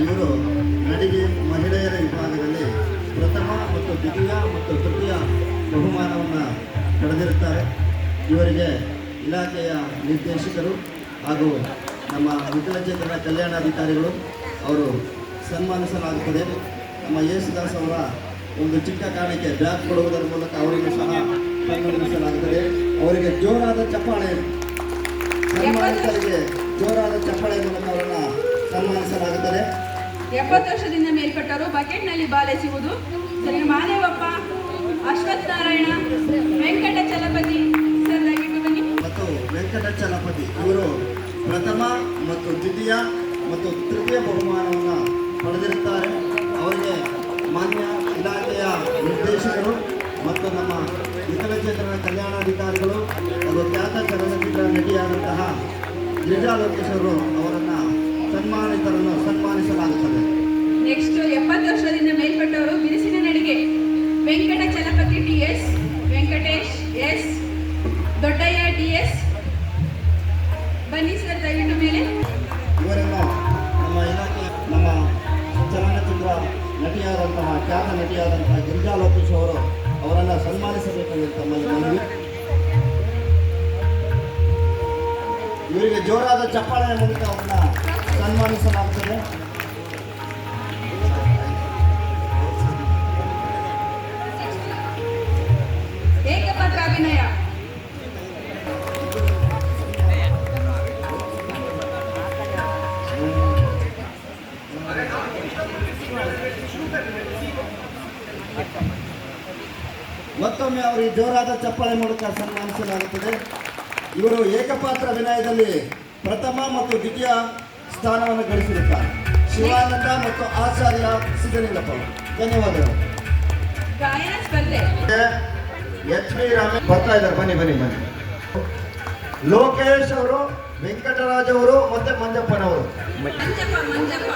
ಇವರು ನಡಿಗೆ ಮಹಿಳೆಯರ ವಿಭಾಗದಲ್ಲಿ ಪ್ರಥಮ ಮತ್ತು ದ್ವಿತೀಯ ಮತ್ತು ತೃತೀಯ ಬಹುಮಾನವನ್ನು ಪಡೆದಿರುತ್ತಾರೆ. ಇವರಿಗೆ ಇಲಾಖೆಯ ನಿರ್ದೇಶಕರು ಹಾಗೂ ನಮ್ಮ ವಿಕಲಚೇತನ ಕಲ್ಯಾಣಾಧಿಕಾರಿಗಳು ಅವರು ಸನ್ಮಾನಿಸಲಾಗುತ್ತದೆ. ನಮ್ಮ ಯೇಸುದಾಸ್ ಅವರ ಒಂದು ಚಿಕ್ಕ ಕಾರಣಕ್ಕೆ ಬ್ಯಾಗ್ ಕೊಡುವುದರ ಮೂಲಕ ಅವರಿಗೂ ಸಹ ಸನ್ಮಾನಿಸಲಾಗುತ್ತದೆ. ಅವರಿಗೆ ಜೋರಾದ ಚಪ್ಪಾಳೆ ಸನ್ಮಾನಿತರಿಗೆ ಜೋರಾದ ಚಪ್ಪಾಳೆ ಮೂಲಕ ಅವರನ್ನು ಎಪ್ಪತ್ತು ವರ್ಷದಿಂದ ಮೇಲ್ಪಟ್ಟವರು ಬಕೆಟ್ನಲ್ಲಿ ಬಾಲೆಸುವುದು ಸರ್ ಮಾದೇವಪ್ಪ, ಅಶ್ವಥ್ ನಾರಾಯಣ, ವೆಂಕಟ ಚಲಪತಿ. ಮತ್ತು ವೆಂಕಟ ವೆಂಕಟಚಲಪತಿ ಇವರು ಪ್ರಥಮ ಮತ್ತು ದ್ವಿತೀಯ ಮತ್ತು ತೃತೀಯ ಬಹುಮಾನವನ್ನು ಪಡೆದಿರುತ್ತಾರೆ. ಅವರಿಗೆ ಮಾನ್ಯ ಇಲಾಖೆಯ ನಿರ್ದೇಶಕರು ಮತ್ತು ನಮ್ಮ ವಿಕಲಚೇತನ ಕಲ್ಯಾಣಾಧಿಕಾರಿಗಳು ಹಾಗೂ ಖ್ಯಾತ ಚಲನಚಿತ್ರ ನಟಿಯಾದಂತಹ ಗಿರಿಜಾ ಲೋಕೇಶ್ ಅವರು ಅವರನ್ನು ಸನ್ಮಾನಿತರನ್ನು ಸನ್ಮಾನಿಸಲಾಗುತ್ತದೆ. ನೆಕ್ಸ್ಟ್ ಎಪ್ಪತ್ತು ವರ್ಷದಿಂದ ಮೇಲ್ಪಟ್ಟವರು ಬಿರುಸಿನ ನಡಿಗೆ. Venkata Chalapathi T S Venkatesh S. Doddaiah T S ಬನ್ನಿ ಸರ್ ದಯವಿಟ್ಟು ಮೇಲೆ. ಇವರನ್ನು ನಮ್ಮ ಇಲಾಖೆ ನಮ್ಮ ಚಲನಚಿತ್ರ ನಟಿಯಾದಂತಹ ಖ್ಯಾತ ನಟಿಯಾದಂತಹ ಗಿರಿಜಾ ಲೋಕೇಶ್ ಅವರು ಅವರನ್ನು ಸನ್ಮಾನಿಸಬೇಕೆಂದು ತಮ್ಮಲ್ಲಿ ಮನವಿ. ಇವರಿಗೆ ಜೋರಾದ ಚಪ್ಪಾಳೆ ಮೂಲಕ ಅವರನ್ನ ಸನ್ಮಾನಿಸಲಾಗುತ್ತದೆ ಏಕಪಾತ್ರ ಅಭಿನಯ? ಮತ್ತೊಮ್ಮೆ ಅವರಿಗೆ ಜೋರಾದ ಚಪ್ಪಾಳೆ ಮೂಲಕ ಸನ್ಮಾನಿಸಲಾಗುತ್ತದೆ. ಇವರು ಏಕಪಾತ್ರ ವಿನಯದಲ್ಲಿ ಪ್ರಥಮ ಮತ್ತು ದ್ವಿತೀಯ ಸ್ಥಾನವನ್ನು ಗಳಿಸಿರುತ್ತಾರೆ. ಶಿವಾನಂದ ಮತ್ತು ಆಚಾರ್ಯ ಸಿದ್ದಲಿಂಗಪ್ಪ ಧನ್ಯವಾದಗಳು. ಗಾಯನ ಸ್ಪರ್ಧೆ ಎಚ್ ಬಿ ರಾಮೇಶ್ ಬರ್ತಾ ಇದ್ದಾರೆ ಬನ್ನಿ ಬನ್ನಿ ಬನ್ನಿ. ಲೋಕೇಶ್ ಅವರು ವೆಂಕಟರಾಜ್ ಅವರು ಮತ್ತೆ ಮಂಜಪ್ಪನವರು. ಮಂಜಪ್ಪ ಮಂಜಪ್ಪ.